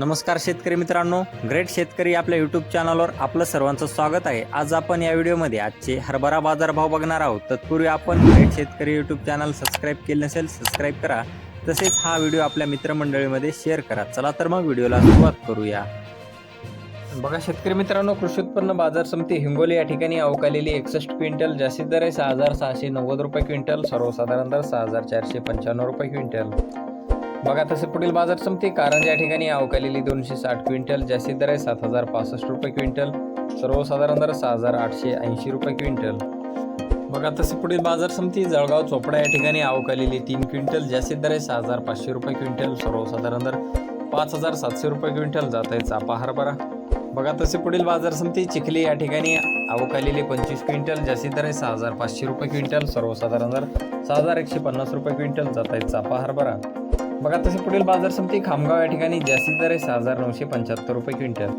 नमस्कार शेतकरी मित्रांनो ग्रेट शेतकरी आपल्या यूट्यूब चॅनलवर आपलं सर्वांचं स्वागत आहे. आज आपण या व्हिडिओमध्ये आजचे हरभरा बाजारभाव बघणार आहोत. तत्पूर्वी आपण ग्रेट शेतकरी यूट्यूब चॅनल सबस्क्राईब केले नसेल सबस्क्राईब करा. तसेच हा व्हिडिओ आपल्या मित्रमंडळीमध्ये शेअर करा. चला तर मग व्हिडिओला सुरुवात करूया. बघा शेतकरी मित्रांनो कृषी उत्पन्न बाजार समिती हिंगोली या ठिकाणी अवकालेली एकसष्ट क्विंटल जास्तीत दर आहे. सहा हजार सहाशे नव्वद रुपये क्विंटल सर्वसाधारण दर सहा हजार चारशे पंच्याण्णव रुपये क्विंटल. बघा तसे पुढील बाजार समिती कारण या ठिकाणी अवकालेली दोनशे साठ क्विंटल जास्तीत दर आहे सात हजार पासष्ट रुपये क्विंटल सर्वसाधारण दर सहा हजार आठशे ऐंशी रुपये क्विंटल. बघा तसे पुढील बाजार समिती जळगाव चोपडा या ठिकाणी अवकालेली तीन क्विंटल जास्तीत दर आहे सहा हजार पाचशे रुपये क्विंटल सर्वसाधारण दर पाच हजार सातशे रुपये क्विंटल. जात आहे चापा हरभरा बघा तसे पुढील बाजार समिती चिखली या ठिकाणी अवकालेली पंचवीस क्विंटल जास्तीत दर आहे सहा हजार पाचशे रुपये क्विंटल सर्वसाधारण दर सहा हजार एकशे पन्नास रुपये क्विंटल. जात आहे चापा हरभरा बघा तसे पुढील बाजार समिती खामगाव या ठिकाणी जास्तीत दर आहे सहा हजार नऊशे पंच्याहत्तर रुपये क्विंटल.